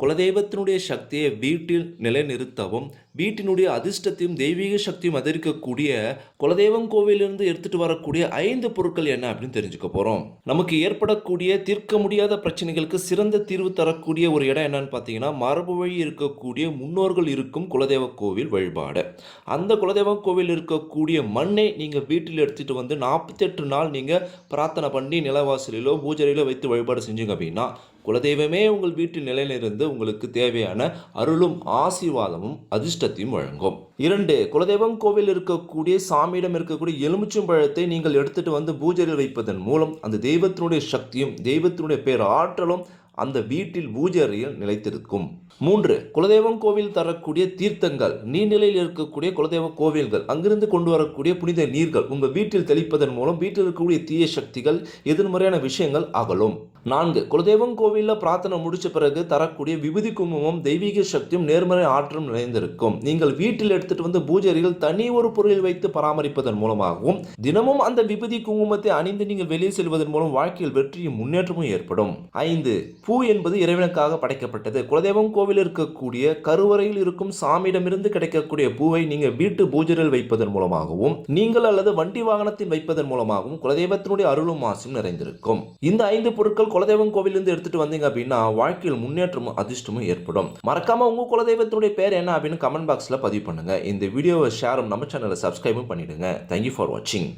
குலதெய்வத்தினுடைய சக்தியை வீட்டில் நிலைநிறுத்தவும் வீட்டினுடைய அதிர்ஷ்டத்தையும் தெய்வீக சக்தியும் அதிகரிக்கக்கூடிய குலதெய்வம் கோவிலிருந்து எடுத்துட்டு வரக்கூடிய ஐந்து பொருட்கள் என்ன அப்படின்னு தெரிஞ்சுக்க போகிறோம் நமக்கு ஏற்படக்கூடிய தீர்க்க முடியாத பிரச்சனைகளுக்கு சிறந்த தீர்வு தரக்கூடிய ஒரு இடம் என்னன்னு பார்த்தீங்கன்னா மரபு வழி இருக்கக்கூடிய முன்னோர்கள் இருக்கும் குலதெய்வ கோவில் வழிபாடு. அந்த குலதெய்வ கோவில் இருக்கக்கூடிய மண்ணை நீங்கள் வீட்டில் எடுத்துட்டு வந்து நாற்பத்தெட்டு நாள் நீங்கள் பிரார்த்தனை பண்ணி நிலவாசலிலோ பூஜையிலோ வைத்து வழிபாடு செஞ்சீங்க அப்படின்னா குலதெய்வமே உங்கள் வீட்டில் நிலையிலிருந்து உங்களுக்கு தேவையான அருளும் ஆசீர்வாதமும் அதிர்ஷ்டத்தையும் வழங்கும். இரண்டு குலதெய்வம் கோவில் இருக்கக்கூடிய சாமியிடம் இருக்கக்கூடிய எலுமிச்சம்பழத்தை நீங்கள் எடுத்துட்டு வந்து பூஜையில் வைப்பதன் மூலம் அந்த தெய்வத்தினுடைய சக்தியும் தெய்வத்தினுடைய பேர் ஆற்றலும் அந்த வீட்டில் பூஜை அறையில் நிலைத்திருக்கும். மூன்று குலதெய்வம் கோவில் தரக்கூடிய தீர்த்தங்கள் நீர்நிலையில் இருக்கக்கூடிய குலதெய்வ கோவில்கள் அங்கிருந்து கொண்டு வரக்கூடிய புனித நீர்கள் உங்கள் வீட்டில் தெளிப்பதன் மூலம் வீட்டில் இருக்கக்கூடிய தீய சக்திகள் எதிர்மறையான விஷயங்கள் அகலும். நான்கு குலதெய்வம் கோவிலில் பிரார்த்தனை முடிச்ச பிறகு தரக்கூடிய விபூதி குங்குமம் தெய்வீக சக்தியும் நேர்மறை ஆற்றும் நிறைந்திருக்கும். நீங்கள் வீட்டில் எடுத்துட்டு வந்து பூஜைகள் தனி ஒரு பொருளில் வைத்து பராமரிப்பதன் மூலமாகவும் தினமும் அந்த விபூதி குங்குமத்தை அணிந்து நீங்கள் வெளியே செல்வதன் மூலம் வாழ்க்கையில் வெற்றியும் முன்னேற்றமும் ஏற்படும். ஐந்து பூ என்பது இறைவனுக்காக படைக்கப்பட்டது. குலதெய்வம் கோவில் இருக்கக்கூடிய கருவறையில் இருக்கும் சாமியிடமிருந்து கிடைக்கக்கூடிய பூவை நீங்கள் வீட்டு பூஜையில் வைப்பதன் மூலமாகவும் நீங்கள் அல்லது வண்டி வாகனத்தில் வைப்பதன் மூலமாகவும் குலதெய்வத்தினுடைய அருளும் மாசும் நிறைந்திருக்கும். இந்த ஐந்து பொருட்கள் குலதெய்வம் கோவிலிருந்து எடுத்துட்டு வந்தீங்க அப்படின்னா வாழ்க்கையில் முன்னேற்றமும் அதிர்ஷ்டமும் ஏற்படும். மறக்காம உங்க குலதெய்வத்தினுடைய பேர் என்ன அப்படின்னு கமெண்ட் பாக்ஸ்ல பதிவு பண்ணுங்க. இந்த வீடியோவை ஷேரும் நம்ம சேனலை சப்ஸ்கிரைபும் பண்ணிடுங்க. தேங்க்யூ ஃபார் வாட்சிங்